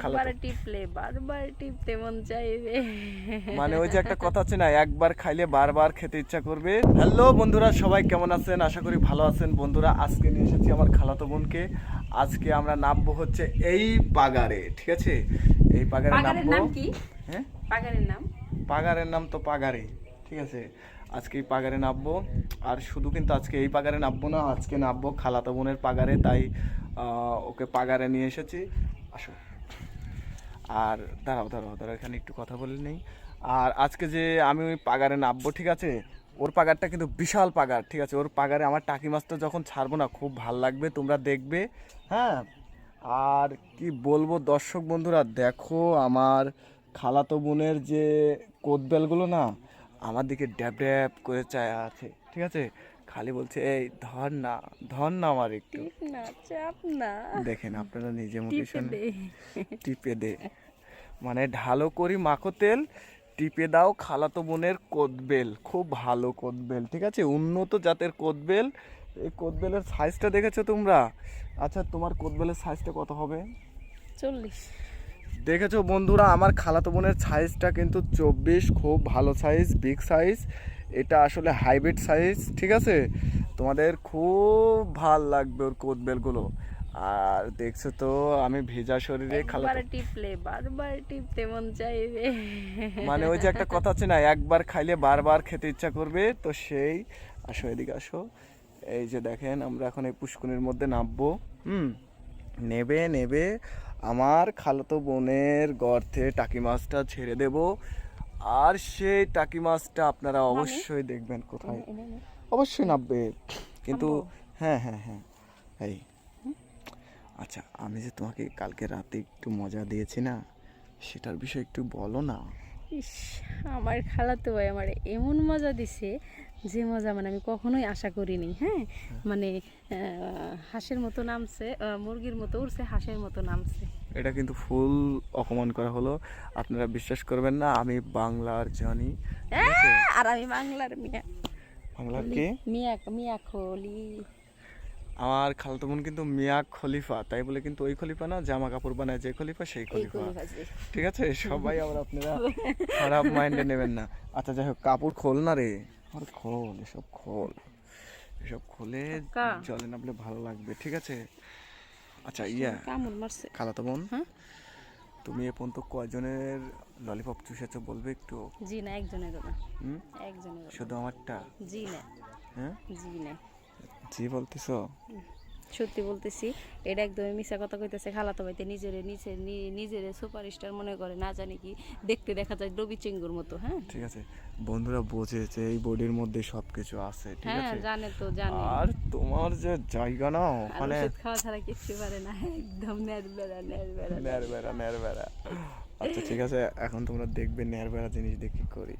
খালাতো। একবার টিপলে বারবার টিপতে মন চাইবে। মানে ওই যে একটা কথা আছে না একবার খাইলে বারবার খেতে ইচ্ছা করবে। হ্যালো বন্ধুরা সবাই কেমন আছেন? আশা করি ভালো আছেন। বন্ধুরা আজকে নিয়ে এসেছি আমার খালাতো বোনকে। আজকে আমরা নামবো হচ্ছে এই পাগারে ঠিক আছে? এই পাগারে নামবো। নাম কি? হ্যাঁ? পাগারের নাম? পাগারের নাম তো পাগারে ঠিক আছে? আজকে এই পাগারে নামবো। আর শুধু কিন্তু আজকে এই পাগারে নামবো না আজকে নামবো খালাতো বোনের পাগারে। তাই আহ, ওকে পাগারে নিয়ে এসেছি। আসো। আর দাঁড়াও দাঁড়াও দাঁড়াও, এখানে একটু কথা বলে নেই। আর আজকে যে আমি ওই পাগারে নামবো, ঠিক আছে? ওর পাগারটা কিন্তু বিশাল পাগার, ঠিক আছে? ওর পাগারে আমার টাকি মাছটা যখন ছাড়বো না, খুব ভালো লাগবে, তোমরা দেখবে হ্যাঁ? আর কি বলব দর্শক বন্ধুরা, দেখো আমার খালাতো বোনের যে কোদবেলগুলো না, আমার দিকে ড্যাব ড্যাব করে চায় আছে ঠিক আছে? খালি বলছে এই ধর না ধর না আমার একটু। না চাপ না। দেখেন আপনারা নিজে মুখে শুনে টিপে দে। মানে ঢালো করি মাখো তেল টিপে দাও খালাতো বোনের কোদবেল খুব ভালো কোদবেল ঠিক আছে? উন্নত জাতের কোদবেল। এই কোদবেলের সাইজটা দেখেছ তোমরা? আচ্ছা তোমার কোদবেলের সাইজটা কত হবে? চল্লিশ। দেখেছ বন্ধুরা আমার খালাতো বোনের সাইজটা কিন্তু চব্বিশ খুব ভালো সাইজ বিগ সাইজ এটা আসলে হাইব্রিড সাইজ ঠিক আছে? তোমাদের খুব ভালো লাগবে ওর কোদবেলগুলো আর দেখছ তো আমি ভেজা শরীরে খালাতো টিপলে বারবার টিপতে মন চাইবে। মানে ওই যে একটা কথা আছে না একবার খাইলে বারবার খেতে ইচ্ছা করবে। তো সেই আসো এদিকে আসো। এই যে দেখেন আমরা এখন এই পুষ্কুনির মধ্যে নামবো। হুম নেবে নেবে। আমার খালাতো বোনের গর্তে টাকি মাছটা ছেড়ে দেব। আর সেই টাকি মাছটা আপনারা অবশ্যই দেখবেন কোথায়। অবশ্যই নামবে। কিন্তু হ্যাঁ হ্যাঁ হ্যাঁ। এই। আচ্ছা আমি যে তোমাকে কালকে রাতে একটু মজা দিয়েছি না সেটার বিষয়ে একটু বলো না। ইস আমার খালাতো ভাই আমার এমন মজা দিছে যে মজা মানে আমি কখনোই আশা করিনি হ্যাঁ? মানে আহ, হাঁসের মতো নামছে মুরগির মতো উড়ছে হাঁসের মতো নামছে। এটা কিন্তু ফুল অপমান করা হলো। আপনারা বিশ্বাস করবেন না আমি বাংলার জানি? আহ, আর আমি বাংলার মিয়া। বাংলার কে? মিয়া মিয়া খলি। আমার খালাতো বোন কিন্তু মিয়া খলিফা তাই বলে কিন্তু ওই খলিফা না জামা কাপড় বানায় যে খলিফা সেই খলিফা। ঠিক আছে? সবাই আবার আপনারা খারাপ মাইন্ডে নেবেন না। আচ্ছা যাই হোক কাপড় খোল না রে। আর খোল এসব খোল। এসব খোলে? জলে নামলে ভালো লাগবে ঠিক আছে? আচ্ছা ইয়া কামড় মারছে? খালাতো বোন। হ্যাঁ? তুমি এ পর্যন্ত কয়জনের ললিপপ চুষেছো বলবে একটু? জি না একজনের না একজনের শুধু আমারটা? জি না। হ্যাঁ? জি না। জি বলতেছো? সত্যি বলতেছি এটা একদমই মিশা কথা কইতেছে খালাতো ভাইতে নিজেরে নিচে নিজের সুপার স্টার মনে করে না জানি কি দেখতে দেখা যায় রবি চেঙ্গুর মতো হ্যাঁ? ঠিক আছে বন্ধুরা বোঝেছে এই বডির মধ্যে সবকিছু আছে ঠিক হ্যাঁ আছে? জানে তো জানে। আর তোমার যে জায়গা না ওখানে খাওয়া ছাড়া কিচ্ছু পারে না একদম নেড়বেড়া নেড়বেড়া নেরবেড়া নেরবেড়া আচ্ছা ঠিক আছে এখন তোমরা দেখবে নেরবেড়া জিনিস দেখি করি।